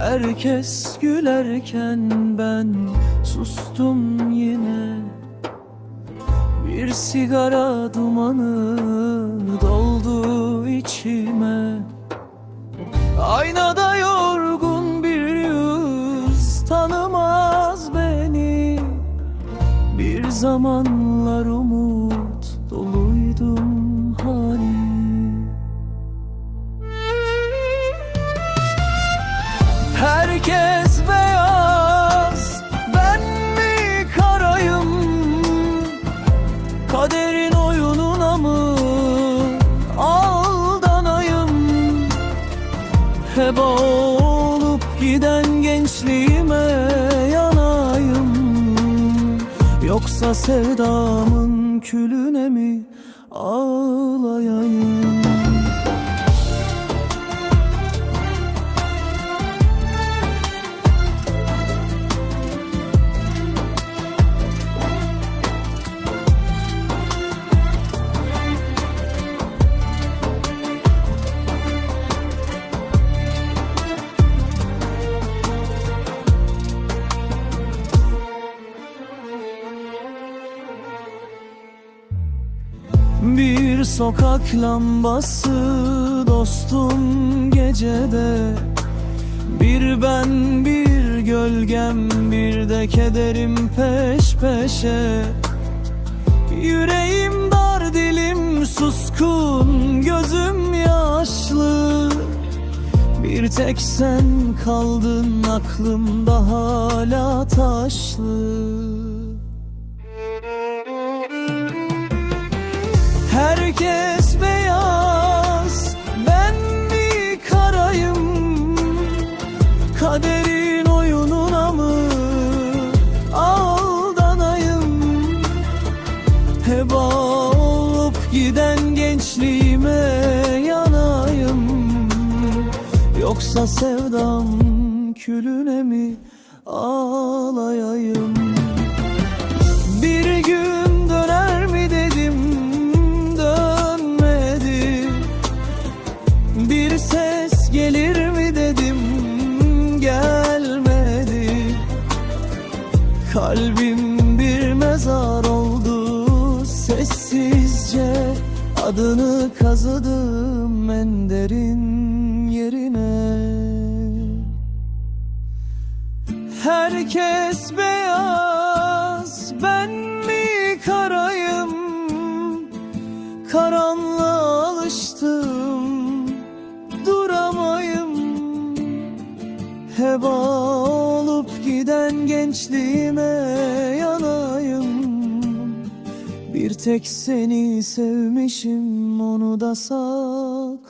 Herkes gülerken ben sustum yine. Bir sigara dumanı doldu içime. Aynada yorgun bir yüz tanımaz beni. Bir zamanlar umut Heba olup giden gençliğime yanayım. Yoksa sevdamın külüne mi ağlayayım Bir sokak lambası dostum gecede. Bir ben bir gölgem bir de kederim peş peşe. Yüreğim dar dilim suskun gözüm yaşlı. Bir tek sen kaldın aklımda hala taşlı Herkes beyaz, ben mi karayım? Kaderin oyununa mı aldanayım? Heba olup giden gençliğime yanayım Yoksa sevdam külüne mi ağlayayım? Kalbim bir mezar oldu sessizce Adını kazıdım en derin yerine Herkes beyaz, ben mi karayım? Karanlığa alıştım, duramayım. Heba gençliğime yanayım. Bir tek seni sevmişim onu da saklayayım.